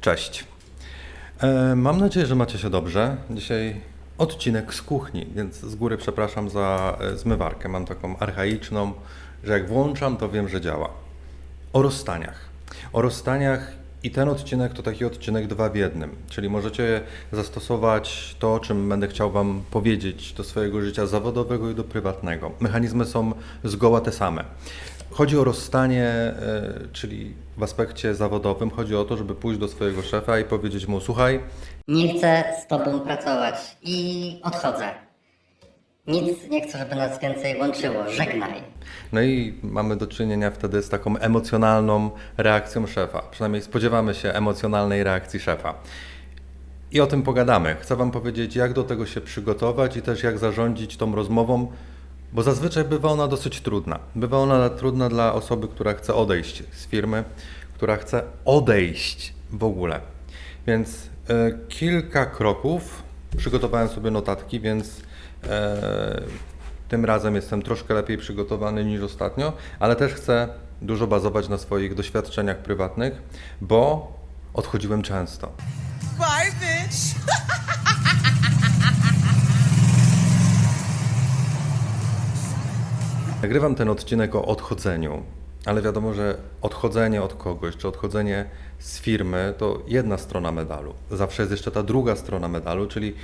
Cześć. E, mam nadzieję, że macie się dobrze. Dzisiaj odcinek z kuchni, więc z góry przepraszam za e, zmywarkę. Mam taką archaiczną, że jak włączam, to wiem, że działa. O rozstaniach. O rozstaniach i ten odcinek to taki odcinek dwa w jednym. Czyli możecie zastosować to, o czym będę chciał Wam powiedzieć do swojego życia zawodowego i do prywatnego. Mechanizmy są zgoła te same. Chodzi o rozstanie, e, czyli w aspekcie zawodowym chodzi o to, żeby pójść do swojego szefa i powiedzieć mu: Słuchaj, Nie chcę z tobą pracować i odchodzę. Nic nie chcę, żeby nas więcej łączyło. Żegnaj. No i mamy do czynienia wtedy z taką emocjonalną reakcją szefa. Przynajmniej spodziewamy się emocjonalnej reakcji szefa. I o tym pogadamy. Chcę Wam powiedzieć, jak do tego się przygotować i też jak zarządzić tą rozmową, bo zazwyczaj bywa ona dosyć trudna. Bywa ona trudna dla osoby, która chce odejść z firmy, która chce odejść w ogóle. Więc e, kilka kroków. Przygotowałem sobie notatki, więc tym razem jestem troszkę lepiej przygotowany niż ostatnio, ale też chcę dużo bazować na swoich doświadczeniach prywatnych, bo odchodziłem często. Bye, bitch. Nagrywam ten odcinek o odchodzeniu, ale wiadomo, że odchodzenie od kogoś, czy odchodzenie z firmy to jedna strona medalu. Zawsze jest jeszcze ta druga strona medalu, czyli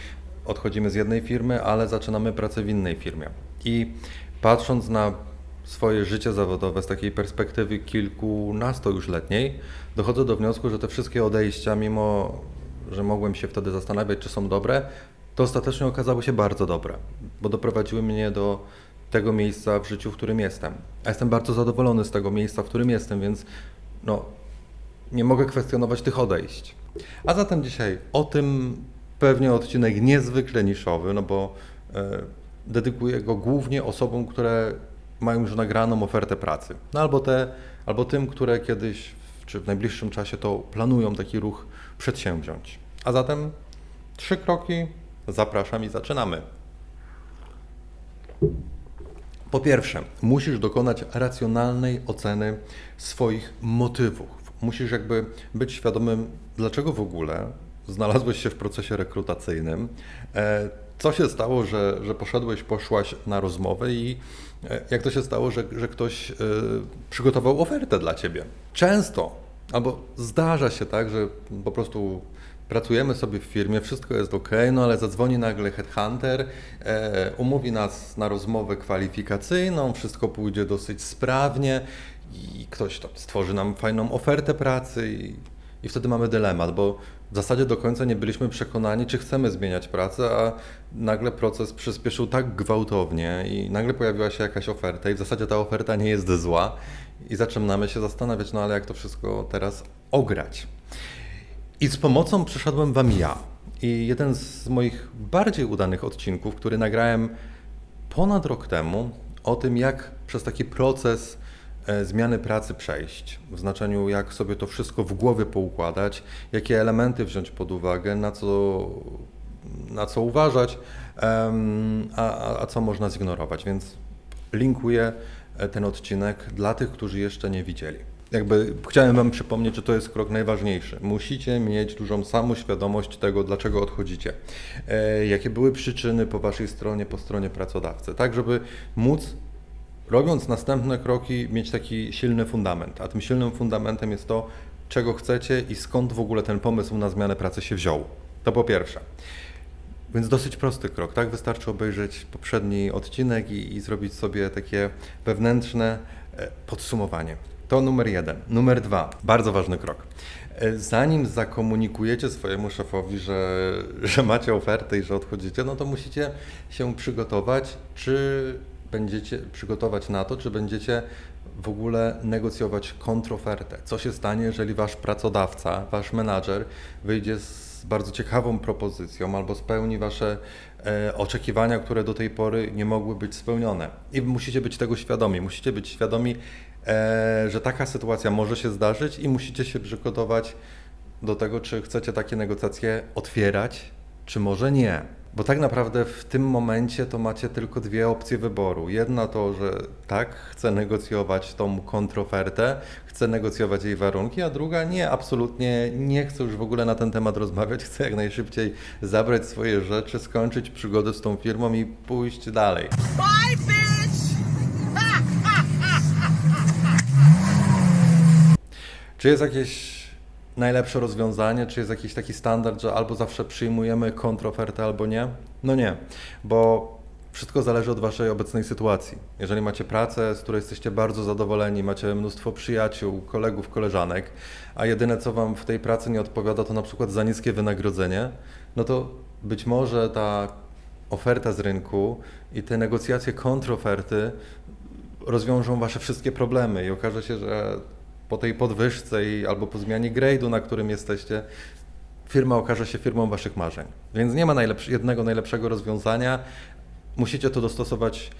odchodzimy z jednej firmy, ale zaczynamy pracę w innej firmie. I patrząc na swoje życie zawodowe z takiej perspektywy kilkunasto już letniej, dochodzę do wniosku, że te wszystkie odejścia, mimo że mogłem się wtedy zastanawiać, czy są dobre, to ostatecznie okazały się bardzo dobre, bo doprowadziły mnie do tego miejsca w życiu, w którym jestem. A jestem bardzo zadowolony z tego miejsca, w którym jestem, więc no, nie mogę kwestionować tych odejść. A zatem dzisiaj o tym pewnie odcinek niezwykle niszowy, no bo e, dedykuję go głównie osobom, które mają już nagraną ofertę pracy. No albo, te, albo tym, które kiedyś czy w najbliższym czasie to planują taki ruch przedsięwziąć. A zatem trzy kroki, zapraszam i zaczynamy. Po pierwsze, musisz dokonać racjonalnej oceny swoich motywów. Musisz jakby być świadomym, dlaczego w ogóle znalazłeś się w procesie rekrutacyjnym, e, co się stało, że, że poszedłeś, poszłaś na rozmowę i e, jak to się stało, że, że ktoś e, przygotował ofertę dla ciebie. Często, albo zdarza się tak, że po prostu pracujemy sobie w firmie, wszystko jest ok, no ale zadzwoni nagle headhunter, umówi nas na rozmowę kwalifikacyjną, wszystko pójdzie dosyć sprawnie i ktoś tam stworzy nam fajną ofertę pracy i, i wtedy mamy dylemat, bo w zasadzie do końca nie byliśmy przekonani, czy chcemy zmieniać pracę, a nagle proces przyspieszył tak gwałtownie i nagle pojawiła się jakaś oferta i w zasadzie ta oferta nie jest zła i zaczynamy się zastanawiać, no ale jak to wszystko teraz ograć. I z pomocą przyszedłem Wam ja. I jeden z moich bardziej udanych odcinków, który nagrałem ponad rok temu, o tym, jak przez taki proces zmiany pracy przejść. W znaczeniu, jak sobie to wszystko w głowie poukładać, jakie elementy wziąć pod uwagę, na co, na co uważać, a, a co można zignorować. Więc linkuję e, ten odcinek dla tych, którzy jeszcze nie widzieli. Jakby chciałem Wam przypomnieć, że to jest krok najważniejszy. Musicie mieć dużą samoświadomość tego, dlaczego odchodzicie. E, jakie były przyczyny po Waszej stronie, po stronie pracodawcy. Tak, żeby móc, robiąc następne kroki, mieć taki silny fundament. A tym silnym fundamentem jest to, czego chcecie i skąd w ogóle ten pomysł na zmianę pracy się wziął. To po pierwsze. Więc dosyć prosty krok, tak? Wystarczy obejrzeć poprzedni odcinek i, i zrobić sobie takie wewnętrzne e, podsumowanie. To numer jeden. Numer dwa, bardzo ważny krok. E, Zanim zakomunikujecie swojemu szefowi, że, że macie ofertę i że odchodzicie, no to musicie się przygotować, czy będziecie przygotować na to, czy będziecie w ogóle negocjować kontrofertę. Co się stanie, jeżeli wasz pracodawca, wasz menadżer wyjdzie z bardzo ciekawą propozycją albo spełni wasze e, oczekiwania, które do tej pory nie mogły być spełnione. I musicie być tego świadomi. Musicie być świadomi, e, że taka sytuacja może się zdarzyć i musicie się przygotować do tego, czy chcecie takie negocjacje otwierać, czy może nie. Bo tak naprawdę w tym momencie to macie tylko dwie opcje wyboru. Jedna to, że tak, chcę negocjować tą kontrofertę, chcę negocjować jej warunki, a druga nie, absolutnie nie chcę już w ogóle na ten temat rozmawiać, chcę jak najszybciej zabrać swoje rzeczy, skończyć przygodę z tą firmą i pójść dalej. Bye, bitch! Czy jest jakieś najlepsze rozwiązanie, czy jest jakiś taki standard, że albo zawsze przyjmujemy kontrofertę, albo nie? No nie, bo wszystko zależy od Waszej obecnej sytuacji. Jeżeli macie pracę, z której jesteście bardzo zadowoleni, macie mnóstwo przyjaciół, kolegów, koleżanek, a jedyne co Wam w tej pracy nie odpowiada, to na przykład za niskie wynagrodzenie, no to być może ta oferta z rynku i te negocjacje kontroferty rozwiążą wasze wszystkie problemy i okaże się, że po tej podwyżce i albo po zmianie grade'u, na którym jesteście, firma okaże się firmą waszych marzeń. Więc nie ma najlepsz- jednego najlepszego rozwiązania. Musicie to dostosować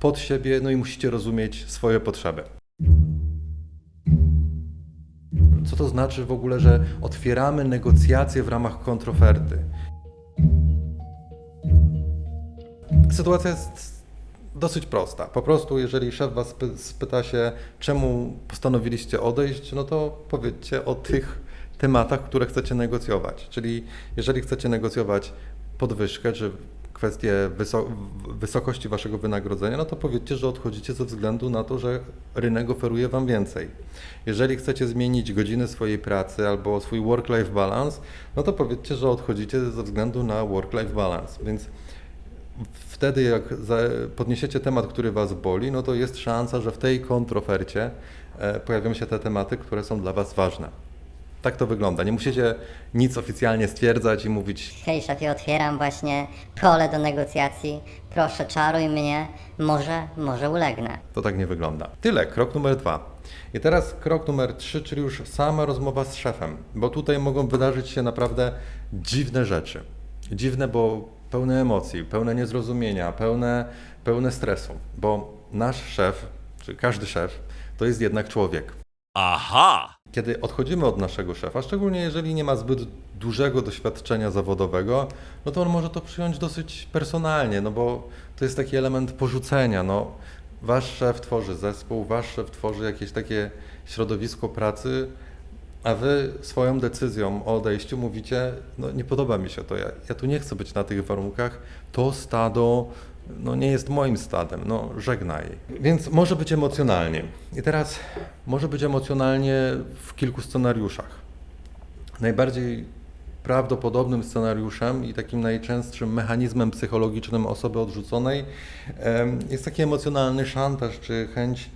pod siebie, no i musicie rozumieć swoje potrzeby. Co to znaczy w ogóle, że otwieramy negocjacje w ramach kontroferty? Sytuacja jest dosyć prosta. Po prostu, jeżeli szef was spy- spyta się, czemu postanowiliście odejść, no to powiedzcie o tych tematach, które chcecie negocjować. Czyli jeżeli chcecie negocjować podwyżkę, czy kwestię wyso- wysokości waszego wynagrodzenia, no to powiedzcie, że odchodzicie ze względu na to, że rynek oferuje wam więcej. Jeżeli chcecie zmienić godziny swojej pracy albo swój work-life balance, no to powiedzcie, że odchodzicie ze względu na work-life balance. Więc wtedy jak podniesiecie temat, który Was boli, no to jest szansa, że w tej kontrofercie e, pojawią się te tematy, które są dla Was ważne. Tak to wygląda. Nie musicie nic oficjalnie stwierdzać i mówić, Hej, szefie, otwieram właśnie pole do negocjacji. Proszę, czaruj mnie. Może, może ulegnę. to tak nie wygląda. Tyle, krok numer dwa. I teraz krok numer trzy, czyli już sama rozmowa z szefem, bo tutaj mogą wydarzyć się naprawdę dziwne rzeczy. Dziwne, bo pełne emocji, pełne niezrozumienia, pełne, pełne stresu, bo nasz szef, czy każdy szef, to jest jednak człowiek. Aha! Kiedy odchodzimy od naszego szefa, szczególnie jeżeli nie ma zbyt dużego doświadczenia zawodowego, no to on może to przyjąć dosyć personalnie, no bo to jest taki element porzucenia. No, wasz szef tworzy zespół, wasz szef tworzy jakieś takie środowisko pracy, a wy swoją decyzją o odejściu mówicie, no nie podoba mi się to, ja, ja tu nie chcę być na tych warunkach, to stado no nie jest moim stadem, no żegnaj. Więc może być emocjonalnie. I teraz może być emocjonalnie w kilku scenariuszach. Najbardziej prawdopodobnym scenariuszem i takim najczęstszym mechanizmem psychologicznym osoby odrzuconej jest taki emocjonalny szantaż czy chęć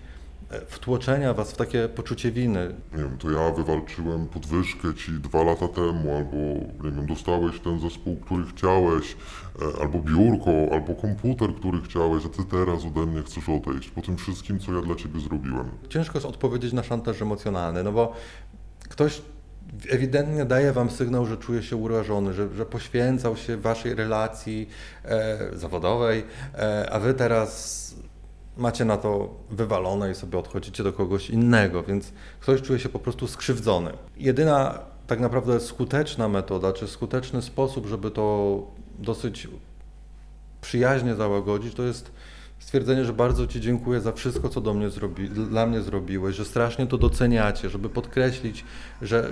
wtłoczenia was w takie poczucie winy, nie wiem, to ja wywalczyłem podwyżkę ci dwa lata temu, albo nie wiem, dostałeś ten zespół, który chciałeś, e, albo biurko, albo komputer, który chciałeś, a ty teraz ode mnie chcesz odejść po tym wszystkim, co ja dla ciebie zrobiłem. ciężko jest odpowiedzieć na szantaż emocjonalny, no bo ktoś ewidentnie daje wam sygnał, że czuje się urażony, że, że poświęcał się waszej relacji e, zawodowej, e, a wy teraz macie na to wywalone i sobie odchodzicie do kogoś innego, więc ktoś czuje się po prostu skrzywdzony. Jedyna tak naprawdę skuteczna metoda, czy skuteczny sposób, żeby to dosyć przyjaźnie załagodzić, to jest stwierdzenie, że bardzo Ci dziękuję za wszystko, co do mnie zrobi, dla mnie zrobiłeś, że strasznie to doceniacie, żeby podkreślić, że,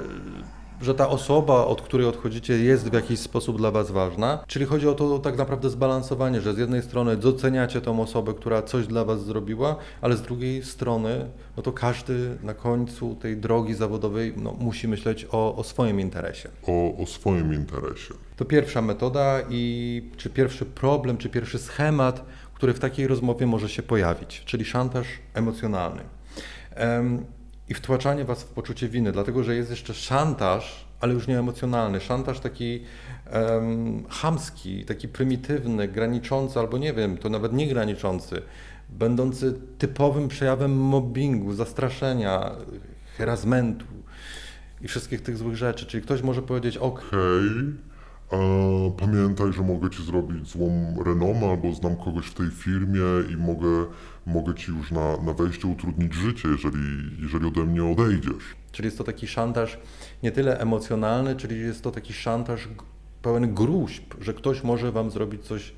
że ta osoba, od której odchodzicie, jest w jakiś sposób dla Was ważna. Czyli chodzi o to tak naprawdę zbalansowanie, że z jednej strony doceniacie tą osobę, która coś dla Was zrobiła, ale z drugiej strony, no to każdy na końcu tej drogi zawodowej no, musi myśleć o, o swoim interesie. O, o swoim interesie. To pierwsza metoda i czy pierwszy problem, czy pierwszy schemat, który w takiej rozmowie może się pojawić, czyli szantaż emocjonalny. Em, I wtłaczanie was w poczucie winy, dlatego że jest jeszcze szantaż, ale już nie emocjonalny. Szantaż taki um, chamski, taki prymitywny, graniczący, albo nie wiem, to nawet nie graniczący, będący typowym przejawem mobbingu, zastraszenia, harassmentu i wszystkich tych złych rzeczy. Czyli ktoś może powiedzieć, ok, Hej, a pamiętaj, że mogę ci zrobić złą renomę, albo znam kogoś w tej firmie i mogę, mogę ci już na, na wejście utrudnić życie, jeżeli, jeżeli ode mnie odejdziesz. Czyli jest to taki szantaż nie tyle emocjonalny, czyli jest to taki szantaż pełen gruźb, że ktoś może wam zrobić coś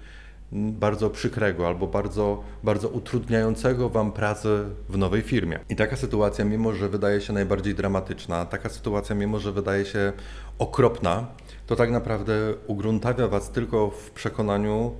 mm, bardzo przykrego albo bardzo, bardzo utrudniającego wam pracę w nowej firmie. I taka sytuacja, mimo że wydaje się najbardziej dramatyczna, taka sytuacja, mimo że wydaje się okropna, to tak naprawdę ugruntawia was tylko w przekonaniu,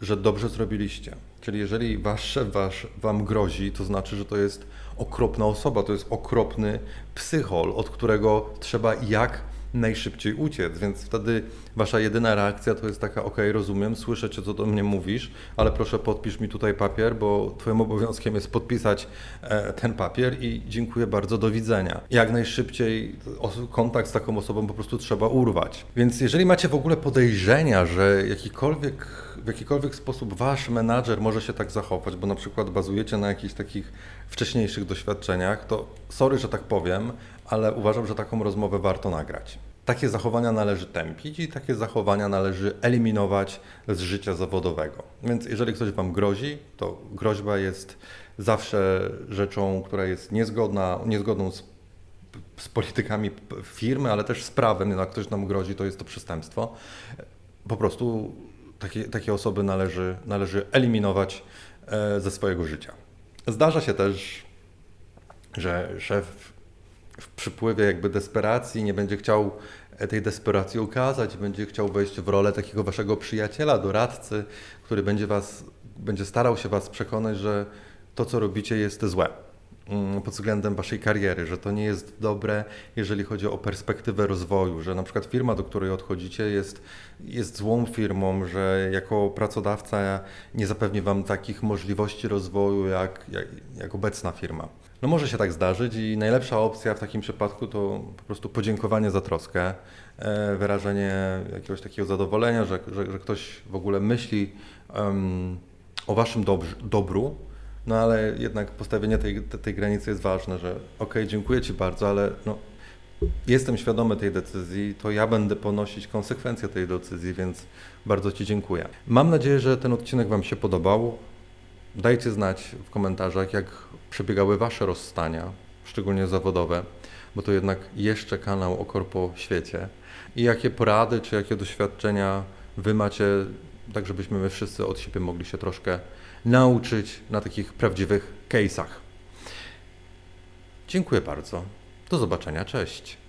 że dobrze zrobiliście. Czyli jeżeli wasz szef wasz, wam grozi, to znaczy, że to jest okropna osoba, to jest okropny psychol, od którego trzeba jak najszybciej uciec, więc wtedy wasza jedyna reakcja to jest taka, ok, rozumiem, słyszę cię, co do mnie mówisz, ale proszę podpisz mi tutaj papier, bo twoim obowiązkiem jest podpisać e, ten papier i dziękuję bardzo, do widzenia. Jak najszybciej kontakt z taką osobą po prostu trzeba urwać. Więc jeżeli macie w ogóle podejrzenia, że jakikolwiek, w jakikolwiek sposób wasz menadżer może się tak zachować, bo na przykład bazujecie na jakichś takich wcześniejszych doświadczeniach, to sorry, że tak powiem, ale uważam, że taką rozmowę warto nagrać. Takie zachowania należy tępić i takie zachowania należy eliminować z życia zawodowego. Więc jeżeli ktoś Wam grozi, to groźba jest zawsze rzeczą, która jest niezgodna, niezgodną z, z politykami firmy, ale też z prawem. Jak ktoś nam grozi, to jest to przestępstwo. Po prostu takie, takie osoby należy, należy eliminować e, ze swojego życia. Zdarza się też, że szef w przypływie jakby desperacji nie będzie chciał e, tej desperacji ukazać, będzie chciał wejść w rolę takiego waszego przyjaciela, doradcy, który będzie was, będzie starał się was przekonać, że to, co robicie jest złe mm, pod względem waszej kariery, że to nie jest dobre, jeżeli chodzi o perspektywę rozwoju, że na przykład firma, do której odchodzicie jest, jest złą firmą, że jako pracodawca nie zapewni wam takich możliwości rozwoju jak, jak, jak obecna firma. No może się tak zdarzyć i najlepsza opcja w takim przypadku to po prostu podziękowanie za troskę, e, wyrażenie jakiegoś takiego zadowolenia, że, że, że ktoś w ogóle myśli em, o waszym dobru, no ale jednak postawienie tej, te- tej granicy jest ważne, że okej, dziękuję ci bardzo, ale no, jestem świadomy tej decyzji, to ja będę ponosić konsekwencje tej decyzji, więc bardzo ci dziękuję. Mam nadzieję, że ten odcinek wam się podobał. Dajcie znać w komentarzach, jak przebiegały Wasze rozstania, szczególnie zawodowe, bo to jednak jeszcze kanał o korpo świecie. I jakie porady czy jakie doświadczenia Wy macie, tak żebyśmy my wszyscy od siebie mogli się troszkę nauczyć na takich prawdziwych case'ach. Dziękuję bardzo. Do zobaczenia. Cześć.